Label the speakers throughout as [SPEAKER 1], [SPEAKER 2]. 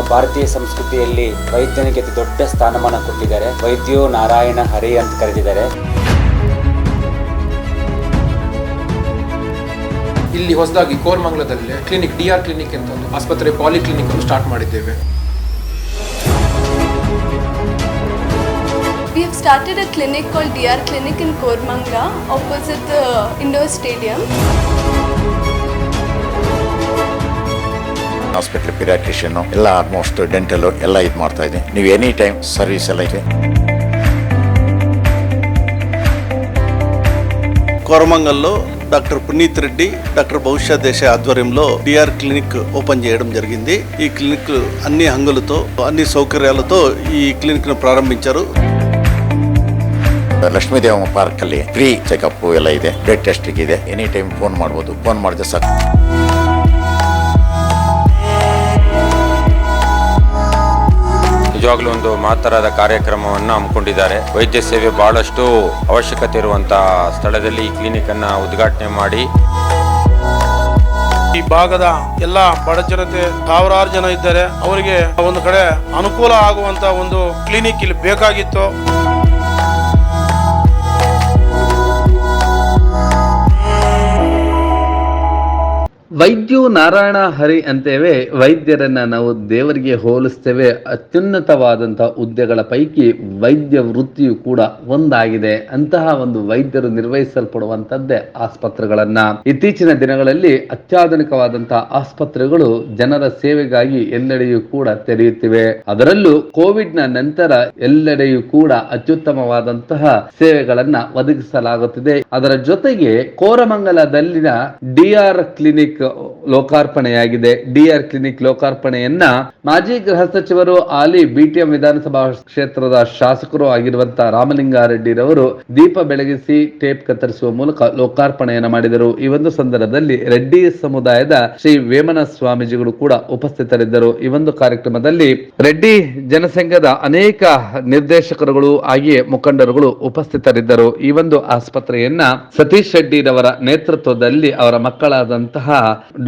[SPEAKER 1] ನಮ್ಮ ಭಾರತೀಯ ಸಂಸ್ಕೃತಿಯಲ್ಲಿ ವೈದ್ಯನಿಗೆ ಅತಿ ದೊಡ್ಡ ಸ್ಥಾನಮಾನ ಕೊಟ್ಟಿದ್ದಾರೆ. ವೈದ್ಯೋ ನಾರಾಯಣ ಹರಿ ಅಂತ ಕರೆದಿದ್ದಾರೆ.
[SPEAKER 2] ಇಲ್ಲಿ ಹೊಸದಾಗಿ ಕೋರ್ಮಂಗ್ಲದಲ್ಲಿ ಕ್ಲಿನಿಕ್ ಡಿ ಆರ್ ಕ್ಲಿನಿಕ್ ಅಂತ ಒಂದು ಆಸ್ಪತ್ರೆ ಪಾಲಿ ಕ್ಲಿನಿಕ್ ಅನ್ನು ಸ್ಟಾರ್ಟ್ ಮಾಡಿದ್ದೇವೆ.
[SPEAKER 3] We have started a clinic called DR Clinic in Kormangla, opposite the indoor stadium.
[SPEAKER 4] Hospital paediatrician ಎಲ್ಲ ಆಲ್ಮೋಸ್ಟ್ ಡೆಂಟಲ್ ಎಲ್ಲ ಇದು ಮಾಡ್ತಾ ಇದೆ ನೀವು ಎನಿ ಟೈಮ್ ಸರ್ವಿಸ್ ಎಲ್ಲ ಇದೆ
[SPEAKER 5] కోరమంగల్లో డాక్టర్ పునీత్ రెడ్డి డాక్టర్ భవిష్య దేశ ఆధ్వర్యంలో డిఆర్ క్లినిక్ ఓపెన్ చేయడం జరిగింది ఈ క్లినిక్ అన్ని హంగులతో అన్ని సౌకర్యాలతో ఈ క్లినిక్ ను ప్రారంభించారు
[SPEAKER 4] ಲಕ್ಷ್ಮೀದೇವಮ್ಮ ಪಾರ್ಕ್ ಅಲ್ಲಿ ಫ್ರೀ ಚೆಕಪ್ ಎಲ್ಲ ಇದೆ ಬ್ಲಡ್ ಟೆಸ್ಟ್ ಇದೆ ಎನಿ ಟೈಮ್ ಫೋನ್ ಮಾಡ್ಬೋದು ಫೋನ್ ಮಾಡಿದ್ರೆ ಸಾಕು
[SPEAKER 6] ನಿಜವಾಗ್ಲೂ ಒಂದು ಮಹತ್ತರದ ಕಾರ್ಯಕ್ರಮವನ್ನು ಹಮ್ಮಿಕೊಂಡಿದ್ದಾರೆ. ವೈದ್ಯ ಸೇವೆ ಬಹಳಷ್ಟು ಅವಶ್ಯಕತೆ ಇರುವಂತಹ ಸ್ಥಳದಲ್ಲಿ ಈ ಕ್ಲಿನಿಕ್ ಅನ್ನ ಉದ್ಘಾಟನೆ ಮಾಡಿ.
[SPEAKER 7] ಈ ಭಾಗದ ಎಲ್ಲ ಬಡ ಜನತೆ ಸಾವಿರಾರು ಜನ ಇದ್ದಾರೆ. ಅವರಿಗೆ ಒಂದು ಕಡೆ ಅನುಕೂಲ ಆಗುವಂತ ಒಂದು ಕ್ಲಿನಿಕ್ ಇಲ್ಲಿ ಬೇಕಾಗಿತ್ತು.
[SPEAKER 8] ವೈದ್ಯೋ ನಾರಾಯಣ ಹರಿ ಅಂತೇವೆ, ವೈದ್ಯರನ್ನ ನಾವು ದೇವರಿಗೆ ಹೋಲಿಸ್ತೇವೆ. ಅತ್ಯುನ್ನತವಾದಂತಹ ಹುದ್ದೆಗಳ ಪೈಕಿ ವೈದ್ಯ ವೃತ್ತಿಯು ಕೂಡ ಒಂದಾಗಿದೆ. ಅಂತಹ ಒಂದು ವೈದ್ಯರು ನಿರ್ವಹಿಸಲ್ಪಡುವಂತದ್ದೇ ಆಸ್ಪತ್ರೆಗಳನ್ನ. ಇತ್ತೀಚಿನ ದಿನಗಳಲ್ಲಿ ಅತ್ಯಾಧುನಿಕವಾದಂತಹ ಆಸ್ಪತ್ರೆಗಳು ಜನರ ಸೇವೆಗಾಗಿ ಎಲ್ಲೆಡೆಯೂ ಕೂಡ ತೆರೆಯುತ್ತಿವೆ. ಅದರಲ್ಲೂ ಕೋವಿಡ್ನ ನಂತರ ಎಲ್ಲೆಡೆಯೂ ಕೂಡ ಅತ್ಯುತ್ತಮವಾದಂತಹ ಸೇವೆಗಳನ್ನ ಒದಗಿಸಲಾಗುತ್ತಿದೆ. ಅದರ ಜೊತೆಗೆ ಕೋರಮಂಗಲದಲ್ಲಿನ ಡಿಆರ್ ಕ್ಲಿನಿಕ್ ಲೋಕಾರ್ಪಣೆಯಾಗಿದೆ. ಡಿಆರ್ ಕ್ಲಿನಿಕ್ ಲೋಕಾರ್ಪಣೆಯನ್ನ ಮಾಜಿ ಗೃಹ ಸಚಿವರು ಆಲಿ ಬಿಟಿಎಂ ವಿಧಾನಸಭಾ ಕ್ಷೇತ್ರದ ಶಾಸಕರು ಆಗಿರುವಂತಹ ರಾಮಲಿಂಗಾರೆಡ್ಡಿರವರು ದೀಪ ಬೆಳಗಿಸಿ ಟೇಪ್ ಕತ್ತರಿಸುವ ಮೂಲಕ ಲೋಕಾರ್ಪಣೆಯನ್ನ ಮಾಡಿದರು. ಈ ಒಂದು ಸಂದರ್ಭದಲ್ಲಿ ರೆಡ್ಡಿ ಸಮುದಾಯದ ಶ್ರೀ ವೇಮನ ಸ್ವಾಮೀಜಿಗಳು ಕೂಡ ಉಪಸ್ಥಿತರಿದ್ದರು. ಈ ಒಂದು ಕಾರ್ಯಕ್ರಮದಲ್ಲಿ ರೆಡ್ಡಿ ಜನಸಂಘದ ಅನೇಕ ನಿರ್ದೇಶಕರುಗಳು ಹಾಗೆಯೇ ಮುಖಂಡರುಗಳು ಉಪಸ್ಥಿತರಿದ್ದರು. ಈ ಒಂದು ಆಸ್ಪತ್ರೆಯನ್ನ ಸತೀಶ್ ರೆಡ್ಡಿರವರ ನೇತೃತ್ವದಲ್ಲಿ ಅವರ ಮಕ್ಕಳಾದಂತಹ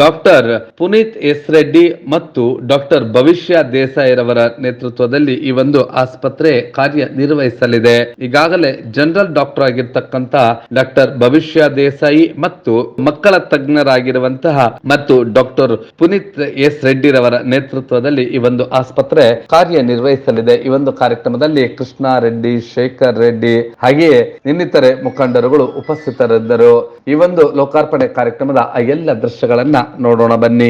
[SPEAKER 8] ಡಾಕ್ಟರ್ ಪುನೀತ್ ಎಸ್ ರೆಡ್ಡಿ ಮತ್ತು ಡಾಕ್ಟರ್ ಭವಿಷ್ಯ ದೇಸಾಯಿರವರ ನೇತೃತ್ವದಲ್ಲಿ ಈ ಒಂದು ಆಸ್ಪತ್ರೆ ಕಾರ್ಯ ನಿರ್ವಹಿಸಲಿದೆ ಈಗಾಗಲೇ general doctor ಆಗಿರ್ತಕ್ಕಂತ doctor Bhavishya Desai ಮತ್ತು ಮಕ್ಕಳ ತಜ್ಞರಾಗಿರುವಂತಹ ಮತ್ತು ಡಾಕ್ಟರ್ ಪುನೀತ್ ಎಸ್ ರೆಡ್ಡಿರವರ ನೇತೃತ್ವದಲ್ಲಿ ಈ ಒಂದು ಆಸ್ಪತ್ರೆ ಕಾರ್ಯ ನಿರ್ವಹಿಸಲಿದೆ ಈ ಒಂದು ಕಾರ್ಯಕ್ರಮದಲ್ಲಿ ಕೃಷ್ಣ ರೆಡ್ಡಿ, ಶೇಖರ್ ರೆಡ್ಡಿ ಹಾಗೆಯೇ ಇನ್ನಿತರೆ ಮುಖಂಡರುಗಳು ಉಪಸ್ಥಿತರಿದ್ದರು. ಈ ಒಂದು ಲೋಕಾರ್ಪಣೆ ಕಾರ್ಯಕ್ರಮದ ಆ ಎಲ್ಲ ದೃಶ್ಯಗಳನ್ನ ನೋಡೋಣ ಬನ್ನಿ.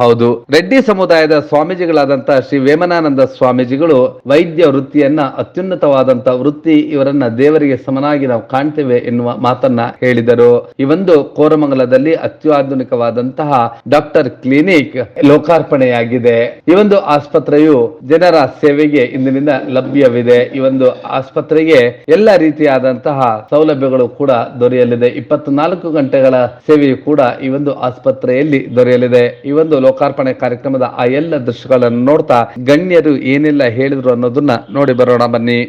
[SPEAKER 8] ಹೌದು. ರೆಡ್ಡಿ ಸಮುದಾಯದ ಸ್ವಾಮೀಜಿಗಳಾದಂತಹ ಶ್ರೀ ವೇಮನಾನಂದ ಸ್ವಾಮೀಜಿಗಳು ವೈದ್ಯ ವೃತ್ತಿಯನ್ನ ಅತ್ಯುನ್ನತವಾದಂತ ವೃತ್ತಿ ಇವರನ್ನ ದೇವರಿಗೆ ಸಮನಾಗಿ ನಾವು ಕಾಣ್ತೇವೆ ಎನ್ನುವ ಮಾತನ್ನ ಹೇಳಿದರು. ಈ ಒಂದು ಕೋರಮಂಗಲದಲ್ಲಿ ಅತ್ಯಾಧುನಿಕವಾದಂತಹ ಡಾಕ್ಟರ್ ಕ್ಲಿನಿಕ್ ಲೋಕಾರ್ಪಣೆಯಾಗಿದೆ. ಈ ಒಂದು ಆಸ್ಪತ್ರೆಯು ಜನರ ಸೇವೆಗೆ ಇಂದಿನಿಂದ ಲಭ್ಯವಿದೆ. ಈ ಒಂದು ಆಸ್ಪತ್ರೆಗೆ ಎಲ್ಲ ರೀತಿಯಾದಂತಹ ಸೌಲಭ್ಯಗಳು ಕೂಡ ದೊರೆಯಲಿದೆ. ಇಪ್ಪತ್ನಾಲ್ಕು ಗಂಟೆಗಳ ಸೇವೆಯು ಕೂಡ ಈ ಒಂದು ಆಸ್ಪತ್ರೆಯಲ್ಲಿ ದೊರೆಯಲಿದೆ. ಈ ಒಂದು ಲೋಕಾರ್ಪಣೆ ಕಾರ್ಯಕ್ರಮದ ಆ ಎಲ್ಲ ದೃಶ್ಯಗಳನ್ನು ನೋಡ್ತಾ ಗಣ್ಯರು ಏನೆಲ್ಲ ಹೇಳಿದ್ರು ಅನ್ನೋದನ್ನ ನೋಡಿ ಬರೋಣ ಬನ್ನಿ.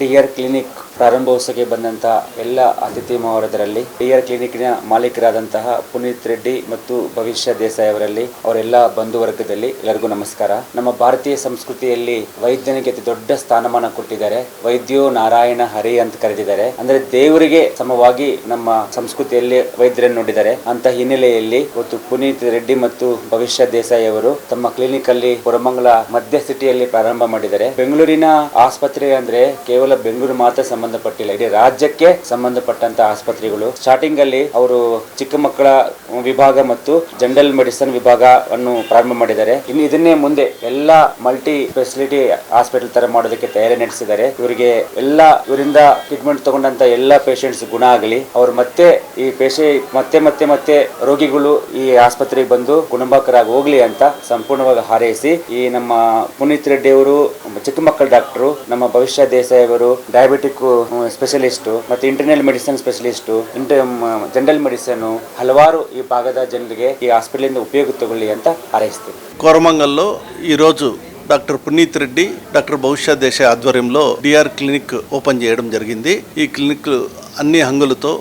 [SPEAKER 1] ಡಿಯರ್ ಕ್ಲಿನಿಕ್ ಪ್ರಾರಂಭೋತ್ಸವಕ್ಕೆ ಬಂದಂತಹ ಎಲ್ಲ ಅತಿಥಿ ಮಹೋದರಲ್ಲಿ ಡಿಆರ್ ಕ್ಲಿನಿಕ್ನ ಮಾಲೀಕರಾದಂತಹ ಪುನೀತ್ ರೆಡ್ಡಿ ಮತ್ತು ಭವಿಷ್ಯ ದೇಸಾಯಿ ಅವರಲ್ಲಿ, ಅವರೆಲ್ಲ ಬಂಧು ವರ್ಗದಲ್ಲಿ ಎಲ್ಲರಿಗೂ ನಮಸ್ಕಾರ. ನಮ್ಮ ಭಾರತೀಯ ಸಂಸ್ಕೃತಿಯಲ್ಲಿ ವೈದ್ಯನಿಗೆ ಅತಿ ದೊಡ್ಡ ಸ್ಥಾನಮಾನ ಕೊಟ್ಟಿದ್ದಾರೆ. ವೈದ್ಯೋ ನಾರಾಯಣ ಹರಿ ಅಂತ ಕರೆದಿದ್ದಾರೆ. ಅಂದ್ರೆ ದೇವರಿಗೆ ಸಮವಾಗಿ ನಮ್ಮ ಸಂಸ್ಕೃತಿಯಲ್ಲಿ ವೈದ್ಯರನ್ನು ನೋಡಿದ್ದಾರೆ. ಅಂತ ಹಿನ್ನೆಲೆಯಲ್ಲಿ ಇವತ್ತು ಪುನೀತ್ ರೆಡ್ಡಿ ಮತ್ತು ಭವಿಷ್ಯ ದೇಸಾಯಿ ಅವರು ತಮ್ಮ ಕ್ಲಿನಿಕ್ ಅಲ್ಲಿ ಹೊರಮಂಗಲ ಮಧ್ಯ ಸಿಟಿಯಲ್ಲಿ ಪ್ರಾರಂಭ ಮಾಡಿದ್ದಾರೆ. ಬೆಂಗಳೂರಿನ ಆಸ್ಪತ್ರೆ ಅಂದ್ರೆ ಕೇವಲ ಬೆಂಗಳೂರು ಮಾತ್ರ ಸಂಬಂಧಪಟ್ಟಿಲ್ಲ. ಇಡೀ ರಾಜ್ಯಕ್ಕೆ ಸಂಬಂಧಪಟ್ಟಂತ ಆಸ್ಪತ್ರೆಗಳು. ಸ್ಟಾರ್ಟಿಂಗ್ ಅಲ್ಲಿ ಅವರು ಚಿಕ್ಕ ಮಕ್ಕಳ ವಿಭಾಗ ಮತ್ತು ಜನರಲ್ ಮೆಡಿಸಿನ್ ವಿಭಾಗವನ್ನು ಪ್ರಾರಂಭ ಮಾಡಿದ್ದಾರೆ. ಇನ್ನು ಇದನ್ನೇ ಮುಂದೆ ಎಲ್ಲಾ ಮಲ್ಟಿ ಫೆಸಿಲಿಟಿ ಹಾಸ್ಪಿಟಲ್ ತರ ಮಾಡೋದಕ್ಕೆ ತಯಾರಿ ನಡೆಸಿದ್ದಾರೆ. ಇವರಿಗೆ ಎಲ್ಲ ಇವರಿಂದ ಟ್ರೀಟ್ಮೆಂಟ್ ತಗೊಂಡಂತ ಎಲ್ಲ ಪೇಷಂಟ್ಸ್ ಗುಣ ಆಗಲಿ, ಅವ್ರು ಮತ್ತೆ ಈ ಪೇಷಂಟ್ ಮತ್ತೆ ಮತ್ತೆ ಮತ್ತೆ ರೋಗಿಗಳು ಈ ಆಸ್ಪತ್ರೆಗೆ ಬಂದು ಗುಣಮುಖರಾಗಿ ಹೋಗ್ಲಿ ಅಂತ ಸಂಪೂರ್ಣವಾಗಿ ಹಾರೈಸಿ, ಈ ನಮ್ಮ ಪುನೀತ್ ರೆಡ್ಡಿ ಅವರು, ಚಿಕ್ಕ ಮಕ್ಕಳ ಡಾಕ್ಟರು, ನಮ್ಮ ಭವಿಷ್ಯ ದೇಸಾಯಿ ಅವರು, ಡಯಾಬಿಟಿಕ್ ಸ್ಪೆಷಲಿಸ್ಟ್ ಮತ್ತೆ internal medicine specialist general medicine ಹಲವಾರು ಈ ಭಾಗದ ಜನರಿಗೆ ಈ ಹಾಸ್ಪಿಟಲ್ ಉಪಯೋಗ ತಗೊಳ್ಳಿ ಅಂತ ಹಾರೈಸ್ತೀನಿ
[SPEAKER 5] కోరమంగల్లో ఈరోజు డాక్టర్ పునీత్ రెడ్డి డాక్టర్ భవిష్య దేశ ఆధ్వర్యంలో డిఆర్ క్లినిక్ ఓపెన్ చేయడం జరిగింది ఈ క్లినిక్ అన్ని హంగులతో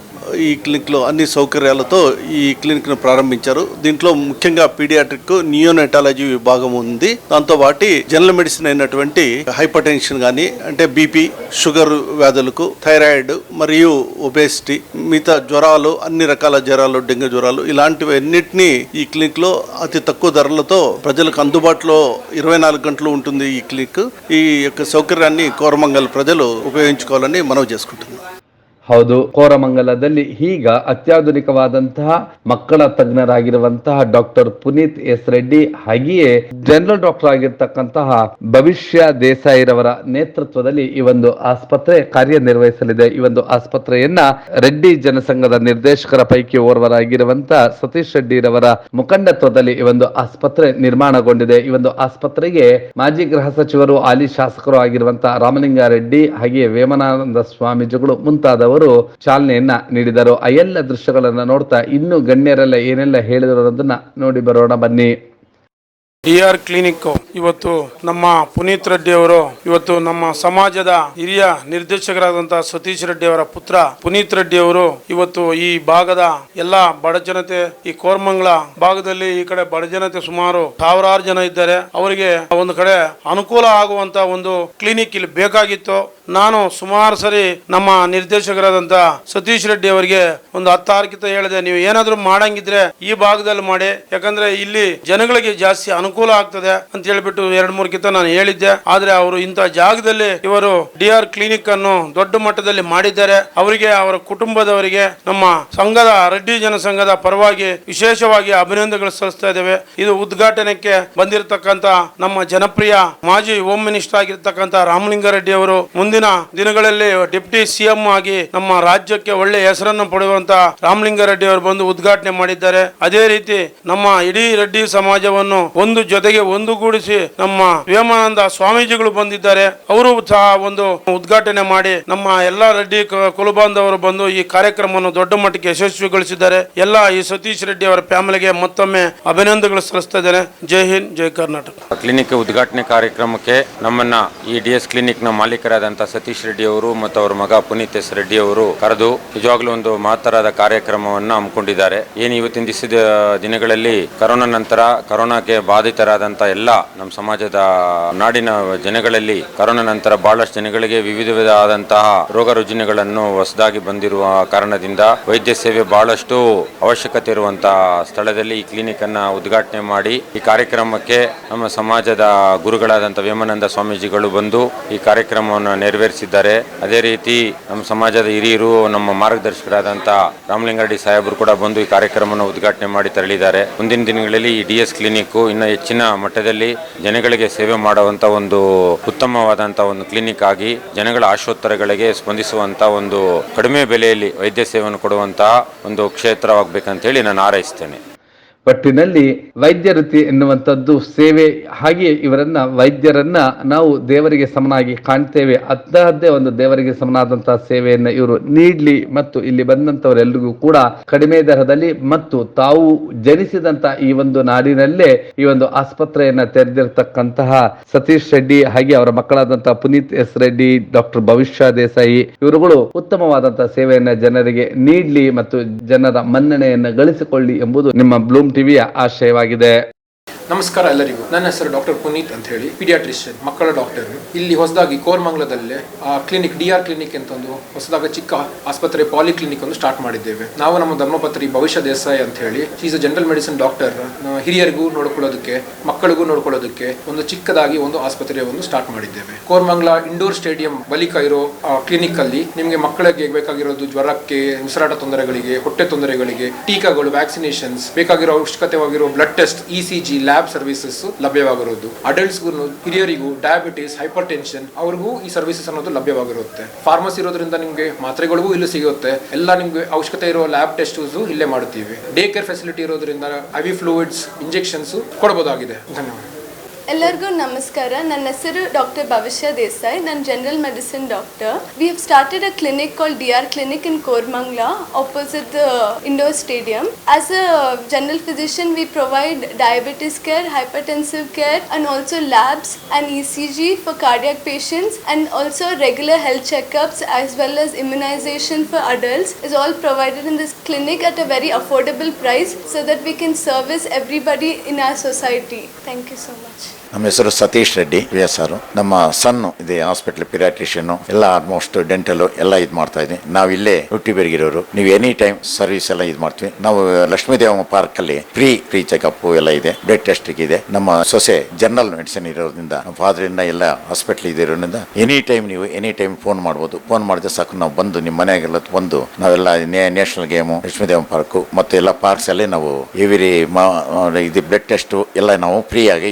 [SPEAKER 5] ఈ క్లినిక్లో అన్ని సౌకర్యాలతో ఈ క్లినిక్ను ప్రారంభించారు. దీంట్లో ముఖ్యంగా పీడియాట్రిక్ నియోనెటాలజీ విభాగం ఉంది. దాంతో వాటి జనరల్ మెడిసిన్ అయినటువంటి హైపర్ టెన్షన్ కానీ అంటే బీపీ షుగర్ వ్యాధులకు థైరాయిడ్ మరియు ఒబేసిటీ మిగతా జ్వరాలు అన్ని రకాల జ్వరాలు డెంగ్యూ జ్వరాలు ఇలాంటివన్నింటినీ ఈ క్లినిక్లో అతి తక్కువ ధరలతో ప్రజలకు అందుబాటులో ఇరవై నాలుగు గంటలు ఉంటుంది ఈ క్లినిక్. ఈ యొక్క సౌకర్యాన్ని కోరమంగల్ ప్రజలు ఉపయోగించుకోవాలని మనవి చేసుకుంటుంది
[SPEAKER 8] ಹೌದು. ಕೋರಮಂಗಲದಲ್ಲಿ ಈಗ ಅತ್ಯಾಧುನಿಕವಾದಂತಹ ಮಕ್ಕಳ ತಜ್ಞರಾಗಿರುವಂತಹ ಡಾಕ್ಟರ್ ಪುನೀತ್ ಎಸ್ ರೆಡ್ಡಿ ಹಾಗೆಯೇ ಜನರಲ್ ಡಾಕ್ಟರ್ ಆಗಿರ್ತಕ್ಕಂತಹ ಭವಿಷ್ಯ ದೇಸಾಯಿರವರ ನೇತೃತ್ವದಲ್ಲಿ ಈ ಒಂದು ಆಸ್ಪತ್ರೆ ಕಾರ್ಯನಿರ್ವಹಿಸಲಿದೆ. ಈ ಒಂದು ಆಸ್ಪತ್ರೆಯನ್ನ ರೆಡ್ಡಿ ಜನಸಂಘದ ನಿರ್ದೇಶಕರ ಪೈಕಿ ಓರ್ವರಾಗಿರುವಂತಹ ಸತೀಶ್ ರೆಡ್ಡಿರವರ ಮುಖಂಡತ್ವದಲ್ಲಿ ಈ ಒಂದು ಆಸ್ಪತ್ರೆ ನಿರ್ಮಾಣಗೊಂಡಿದೆ. ಈ ಒಂದು ಆಸ್ಪತ್ರೆಗೆ ಮಾಜಿ ಗೃಹ ಸಚಿವರು, ಹಾಲಿ ಶಾಸಕರು ಆಗಿರುವಂತಹ ರಾಮಲಿಂಗಾರೆಡ್ಡಿ ಹಾಗೆಯೇ ವೇಮನಾನಂದ ಸ್ವಾಮೀಜಿಗಳು ಮುಂತಾದವರು ಚಾಲನೆಯನ್ನ ನೀಡಿದರು. ಆ ಎಲ್ಲ ದೃಶ್ಯಗಳನ್ನ ನೋಡ್ತಾ ಇನ್ನು ಗಣ್ಯರೆಲ್ಲ ಏನೆಲ್ಲ ಹೇಳಿದರು ಅನ್ನೋದನ್ನ ನೋಡಿ ಬರೋಣ, ಬನ್ನಿ.
[SPEAKER 7] ಡಿ ಆರ್ ಕ್ಲಿನಿಕ್ ಇವತ್ತು ನಮ್ಮ ಪುನೀತ್ ರೆಡ್ಡಿ ಅವರು, ಇವತ್ತು ನಮ್ಮ ಸಮಾಜದ ಹಿರಿಯ ನಿರ್ದೇಶಕರಾದಂತಹ ಸತೀಶ್ ರೆಡ್ಡಿ ಅವರ ಪುತ್ರ ಪುನೀತ್ ರೆಡ್ಡಿ ಅವರು ಇವತ್ತು ಈ ಭಾಗದ ಎಲ್ಲ ಬಡ ಜನತೆ, ಈ ಕೋರ್ಮಂಗ್ಲ ಭಾಗದಲ್ಲಿ ಈ ಕಡೆ ಬಡ ಜನತೆ ಸುಮಾರು ಸಾವಿರಾರು ಜನ ಇದ್ದಾರೆ. ಅವರಿಗೆ ಒಂದು ಕಡೆ ಅನುಕೂಲ ಆಗುವಂತ ಒಂದು ಕ್ಲಿನಿಕ್ ಇಲ್ಲಿ ಬೇಕಾಗಿತ್ತು. ನಾನು ಸುಮಾರು ಸರಿ ನಮ್ಮ ನಿರ್ದೇಶಕರಾದಂತ ಸತೀಶ್ ರೆಡ್ಡಿ ಅವರಿಗೆ ಒಂದು ಹತ್ತಾರ್ಕಿತ ಹೇಳಿದೆ. ನೀವು ಏನಾದರೂ ಮಾಡಂಗಿದ್ರೆ ಈ ಭಾಗದಲ್ಲಿ ಮಾಡಿ. ಯಾಕಂದ್ರೆ ಇಲ್ಲಿ ಜನಗಳಿಗೆ ಜಾಸ್ತಿ ಅನುಕೂಲ ಆಗ್ತದೆ ಅಂತ ಹೇಳ್ಬಿಟ್ಟು ಎರಡ್ ಮೂರು ಕಿತ ನಾನು ಹೇಳಿದ್ದೆ. ಆದ್ರೆ ಅವರು ಇಂತ ಜಾಗದಲ್ಲಿ ಇವರು ಡಿ ಆರ್ ಕ್ಲಿನಿಕ್ ಅನ್ನು ದೊಡ್ಡ ಮಟ್ಟದಲ್ಲಿ ಮಾಡಿದ್ದಾರೆ. ಅವರಿಗೆ, ಅವರ ಕುಟುಂಬದವರಿಗೆ, ನಮ್ಮ ಸಂಘದ ರೆಡ್ಡಿ ಜನಸಂಘದ ಪರವಾಗಿ ವಿಶೇಷವಾಗಿ ಅಭಿನಂದನೆಗಳು ಸಲ್ಲಿಸ್ತಾ ಇದ್ದೇವೆ. ಇದು ಉದ್ಘಾಟನೆಗೆ ಬಂದಿರತಕ್ಕಂತ ನಮ್ಮ ಜನಪ್ರಿಯ ಮಾಜಿ ಹೋಮ್ ಮಿನಿಸ್ಟರ್ ಆಗಿರ್ತಕ್ಕಂತ ರಾಮಲಿಂಗಾರೆಡ್ಡಿ ಅವರು ಮುಂದಿನ ದಿನಗಳಲ್ಲಿ ಡೆಪ್ಟಿ ಸಿಎಂ ಆಗಿ ನಮ್ಮ ರಾಜ್ಯಕ್ಕೆ ಒಳ್ಳೆ ಹೆಸರನ್ನು ಪಡೆಯುವಂತ ರಾಮಲಿಂಗಾರೆಡ್ಡಿ ಅವರು ಬಂದು ಉದ್ಘಾಟನೆ ಮಾಡಿದ್ದಾರೆ. ಅದೇ ರೀತಿ ನಮ್ಮ ಇಡೀ ರೆಡ್ಡಿ ಸಮಾಜವನ್ನು ಒಂದು ಜೊತೆಗೆ ಒಂದುಗೂಡಿಸಿ ನಮ್ಮ ವಿವೇಮಾನಂದ ಸ್ವಾಮೀಜಿಗಳು ಬಂದಿದ್ದಾರೆ. ಅವರು ಸಹ ಒಂದು ಉದ್ಘಾಟನೆ ಮಾಡಿ ನಮ್ಮ ಎಲ್ಲಾ ರೆಡ್ಡಿ ಕುಲಬಾಂಧವರು ಬಂದು ಈ ಕಾರ್ಯಕ್ರಮವನ್ನು ದೊಡ್ಡ ಮಟ್ಟಕ್ಕೆ ಯಶಸ್ವಿಗೊಳಿಸಿದ್ದಾರೆ. ಎಲ್ಲ ಈ ಸತೀಶ್ ರೆಡ್ಡಿ ಅವರ ಫ್ಯಾಮಿಲಿಗೆ ಮತ್ತೊಮ್ಮೆ ಅಭಿನಂದನೆಗಳು ಸಲ್ಲಿಸ್ತಾ ಇದ್ದೇನೆ. ಜೈ ಹಿಂದ್, ಜೈ ಕರ್ನಾಟಕ.
[SPEAKER 6] ಕ್ಲಿನಿಕ್ ಉದ್ಘಾಟನೆ ಕಾರ್ಯಕ್ರಮಕ್ಕೆ ನಮ್ಮನ್ನ ಈ ಡಿ ಎಸ್ ಕ್ಲಿನಿಕ್ನ ಮಾಲೀಕರಾದಂತಹ ಸತೀಶ್ ರೆಡ್ಡಿ ಅವರು ಮತ್ತು ಅವರ ಮಗ ಪುನೀತ್ ಎಸ್ ರೆಡ್ಡಿ ಅವರು ಕರೆದು ನಿಜವಾಗ್ಲೂ ಒಂದು ಮಹತ್ತರಾದ ಕಾರ್ಯಕ್ರಮವನ್ನು ಹಮ್ಮಿಕೊಂಡಿದ್ದಾರೆ. ಏನು ಇವತ್ತಿನ ದಿವಸದ ದಿನಗಳಲ್ಲಿ ಕರೋನಾ ನಂತರ ಕರೋನಾಗೆ ಬಾಧಿತರಾದಂತಹ ಎಲ್ಲ ನಮ್ಮ ಸಮಾಜದ ನಾಡಿನ ಜನಗಳಲ್ಲಿ ಕರೋನಾ ನಂತರ ಬಹಳಷ್ಟು ಜನಗಳಿಗೆ ವಿವಿಧ ವಿಧವಾದಂತಹ ರೋಗ ರುಜಿನಗಳನ್ನು ಹೊಸದಾಗಿ ಬಂದಿರುವ ಕಾರಣದಿಂದ ವೈದ್ಯ ಸೇವೆ ಬಹಳಷ್ಟು ಅವಶ್ಯಕತೆ ಇರುವಂತಹ ಸ್ಥಳದಲ್ಲಿ ಈ ಕ್ಲಿನಿಕ್ ಅನ್ನ ಉದ್ಘಾಟನೆ ಮಾಡಿ ಈ ಕಾರ್ಯಕ್ರಮಕ್ಕೆ ನಮ್ಮ ಸಮಾಜದ ಗುರುಗಳಾದಂಥ ವೇಮಾನಂದ ಸ್ವಾಮೀಜಿಗಳು ಬಂದು ಈ ಕಾರ್ಯಕ್ರಮವನ್ನು ನೆರವೇರಿಸಿ ನೆರವೇರಿಸಿದ್ದಾರೆ. ಅದೇ ರೀತಿ ನಮ್ಮ ಸಮಾಜದ ಹಿರಿಯರು, ನಮ್ಮ ಮಾರ್ಗದರ್ಶಕರಾದಂಥ ರಾಮಲಿಂಗಾರೆಡ್ಡಿ ಸಾಹೇಬರು ಕೂಡ ಬಂದು ಈ ಕಾರ್ಯಕ್ರಮವನ್ನು ಉದ್ಘಾಟನೆ ಮಾಡಿ ತೆರಳಿದ್ದಾರೆ. ಮುಂದಿನ ದಿನಗಳಲ್ಲಿ ಈ ಡಿ ಎಸ್ ಕ್ಲಿನಿಕ್ ಇನ್ನು ಹೆಚ್ಚಿನ ಮಟ್ಟದಲ್ಲಿ ಜನಗಳಿಗೆ ಸೇವೆ ಮಾಡುವಂತ ಒಂದು ಉತ್ತಮವಾದಂಥ ಒಂದು ಕ್ಲಿನಿಕ್ ಆಗಿ ಜನಗಳ ಆಶೋತ್ತರಗಳಿಗೆ ಸ್ಪಂದಿಸುವಂತ ಒಂದು ಕಡಿಮೆ ಬೆಲೆಯಲ್ಲಿ ವೈದ್ಯ ಸೇವೆಯನ್ನು ಕೊಡುವಂತಹ ಒಂದು ಕ್ಷೇತ್ರವಾಗಬೇಕಂತೇಳಿ ನಾನು ಹಾರೈಸ್ತೇನೆ.
[SPEAKER 8] ಒಟ್ಟಿನಲ್ಲಿ ವೈದ್ಯ ವೃತ್ತಿ ಎನ್ನುವಂಥದ್ದು ಸೇವೆ, ಹಾಗೆಯೇ ಇವರನ್ನ ವೈದ್ಯರನ್ನ ನಾವು ದೇವರಿಗೆ ಸಮನಾಗಿ ಕಾಣ್ತೇವೆ. ಅಂತಹದ್ದೇ ಒಂದು ದೇವರಿಗೆ ಸಮನಾದಂತಹ ಸೇವೆಯನ್ನ ಇವರು ನೀಡ್ಲಿ ಮತ್ತು ಇಲ್ಲಿ ಬಂದಂತವರೆಲ್ಲರಿಗೂ ಕೂಡ ಕಡಿಮೆ ದರದಲ್ಲಿ ಮತ್ತು ತಾವು ಜನಿಸಿದಂತ ಈ ಒಂದು ನಾಡಿನಲ್ಲೇ ಈ ಒಂದು ಆಸ್ಪತ್ರೆಯನ್ನ ತೆರೆದಿರ್ತಕ್ಕಂತಹ ಸತೀಶ್ ರೆಡ್ಡಿ, ಹಾಗೆ ಅವರ ಮಕ್ಕಳಾದಂತಹ ಪುನೀತ್ ಎಸ್ ರೆಡ್ಡಿ, ಡಾಕ್ಟರ್ ಭವಿಷ್ಯ ದೇಸಾಯಿ, ಇವರುಗಳು ಉತ್ತಮವಾದಂತಹ ಸೇವೆಯನ್ನ ಜನರಿಗೆ ನೀಡ್ಲಿ ಮತ್ತು ಜನರ ಮನ್ನಣೆಯನ್ನ ಗಳಿಸಿಕೊಳ್ಳಿ ಎಂಬುದು ನಿಮ್ಮ ಬ್ಲೂಮ್ ಟಿವಿಯ ಆಶಯವಾಗಿದೆ.
[SPEAKER 2] ನಮಸ್ಕಾರ ಎಲ್ಲರಿಗೂ. ನನ್ನ ಹೆಸರು ಡಾಕ್ಟರ್ ಪುನೀತ್ ಅಂತ ಹೇಳಿ, ಪಿಡಿಯಾಟ್ರಿಷಿಯನ್, ಮಕ್ಕಳ ಡಾಕ್ಟರ್. ಇಲ್ಲಿ ಹೊಸದಾಗಿ ಕೋರ್ಮಂಗ್ಲದಲ್ಲೇ, ಆ ಕ್ಲಿನಿಕ್ ಡಿ ಆರ್ ಕ್ಲಿನಿಕ್ ಅಂತ ಒಂದು ಹೊಸದಾಗಿ ಚಿಕ್ಕ ಆಸ್ಪತ್ರೆ ಪಾಲಿ ಕ್ಲಿನಿಕ್ ಒಂದು ಸ್ಟಾರ್ಟ್ ಮಾಡಿದ್ದೇವೆ. ನಾವು ನಮ್ಮ ಧರ್ಮಪತ್ರಿ ಭವಿಷ್ಯ ದೇಸಾಯಿ ಅಂತ ಹೇಳಿ is a general medicine doctor ಹಿರಿಯರಿಗೂ ನೋಡ್ಕೊಳ್ಳೋದಕ್ಕೆ, ಮಕ್ಕಳಿಗೂ ನೋಡ್ಕೊಳ್ಳೋದಕ್ಕೆ ಒಂದು ಚಿಕ್ಕದಾಗಿ ಒಂದು ಆಸ್ಪತ್ರೆ ಒಂದು ಸ್ಟಾರ್ಟ್ ಮಾಡಿದ್ದೇವೆ. ಕೋರ್ಮಂಗ್ಲ ಇಂಡೋರ್ ಸ್ಟೇಡಿಯಂ ಬಳಿಕ ಇರೋ ಕ್ಲಿನಿಕ್ ಅಲ್ಲಿ ನಿಮಗೆ ಮಕ್ಕಳಿಗೆ ಬೇಕಾಗಿರೋದು ಜ್ವರಕ್ಕೆ, ಉಸಿರಾಟ ತೊಂದರೆಗಳಿಗೆ, ಹೊಟ್ಟೆ ತೊಂದರೆಗಳಿಗೆ ಟೀಕಾಗಳು ವ್ಯಾಕ್ಸಿನೇಷನ್ಸ್ ಬೇಕಾಗಿರೋ ಅವಶ್ಯಕತೆವಾಗಿರೋ blood test E C G lab services ಲಭ್ಯವಾಗಿರುವುದು ಅಡಲ್ಟ್ಸ್ಗೂ ಹಿರಿಯರಿಗೂ ಡಯಾಬಿಟಿಸ್ ಹೈಪರ್ ಟೆನ್ಷನ್ ಅವ್ರಿಗೂ ಈ ಸರ್ವಿಸಸ್ ಅನ್ನೋದು ಲಭ್ಯವಾಗಿರುತ್ತೆ. ಫಾರ್ಮಸಿ ಇರೋದ್ರಿಂದ ನಿಮಗೆ ಮಾತ್ರೆಗಳಿಗೂ ಇಲ್ಲಿ ಸಿಗುತ್ತೆ. ಎಲ್ಲ ನಿಮಗೆ ಅವಶ್ಯಕತೆ ಇರೋ ಲ್ಯಾಬ್ ಟೆಸ್ಟ್ ಇಲ್ಲೇ ಮಾಡುತ್ತೀವಿ. ಡೇ ಕೇರ್ ಫೆಸಿಲಿಟಿ ಇರೋದ್ರಿಂದ ಐವಿ ಫ್ಲೂಯಿಡ್ಸ್ ಇಂಜೆಕ್ಷನ್ಸ್ ಕೊಡಬಹುದಾಗಿದೆ ಧನ್ಯವಾದ.
[SPEAKER 3] ಎಲ್ಲರಿಗೂ ನಮಸ್ಕಾರ ನನ್ನ ಹೆಸರು ಡಾಕ್ಟರ್ ಭವಿಷ್ಯ ದೇಸಾಯಿ ನಾನು general medicine doctor we have started a clinic call D R clinic in Koramangala opposite the indoor stadium as a general physician we provide diabetes care hypertensive care and also labs and ECG for cardiac patients and also regular health checkups as well as immunization for adults is all provided in this clinic at a very affordable price so that we can service everybody in our society. Thank you so much.
[SPEAKER 4] ನಮ್ಮ ಹೆಸರು Satish Reddy V S R ನಮ್ಮ son ಇದೆ hospital paediatrician ಎಲ್ಲ almost dental ಎಲ್ಲ ಇದು ಮಾಡ್ತಾ ಇದ್ದೀನಿ ನಾವು ಇಲ್ಲೇ ಹುಟ್ಟಿ ಬೆರಗಿರೋರು. ನೀವು ಎನಿ ಟೈಮ್ ಸರ್ವಿಸ್ ಎಲ್ಲ ಇದು ಮಾಡ್ತೀವಿ. ನಾವು ಲಕ್ಷ್ಮೀ ದೇವಮ್ಮ ಪಾರ್ಕ್ ಅಲ್ಲಿ ಫ್ರೀ ಫ್ರೀ ಚೆಕ್ಅಪ್ ಎಲ್ಲ ಇದೆ. ಬ್ಲಡ್ ಟೆಸ್ಟ್ ಇದೆ. ನಮ್ಮ ಸೊಸೆ ಜನರಲ್ ಮೆಡಿಸಿನ್ ಇರೋದ್ರಿಂದ, ನಮ್ಮ ಫಾದರ್ ಇಂದ ಎಲ್ಲ ಹಾಸ್ಪಿಟಲ್ ಇರೋದ್ರಿಂದ ಎನಿ ಟೈಮ್ ನೀವು ಎನಿ ಟೈಮ್ ಫೋನ್ ಮಾಡ್ಬೋದು. ಫೋನ್ ಮಾಡಿದ್ರೆ ಸಾಕು, ನಾವು ಬಂದು ನಿಮ್ಮ ಮನೆಗೆಲ್ಲ ಬಂದು ನಾವೆಲ್ಲ national game Lakshmi Devamma park ಮತ್ತೆ ಎಲ್ಲ ಪಾರ್ಕ್ಸ್ ಅಲ್ಲಿ ನಾವು ಎವಿರಿ ಇದು ಬ್ಲಡ್ ಟೆಸ್ಟ್ ಎಲ್ಲ ನಾವು ಫ್ರೀ ಆಗಿ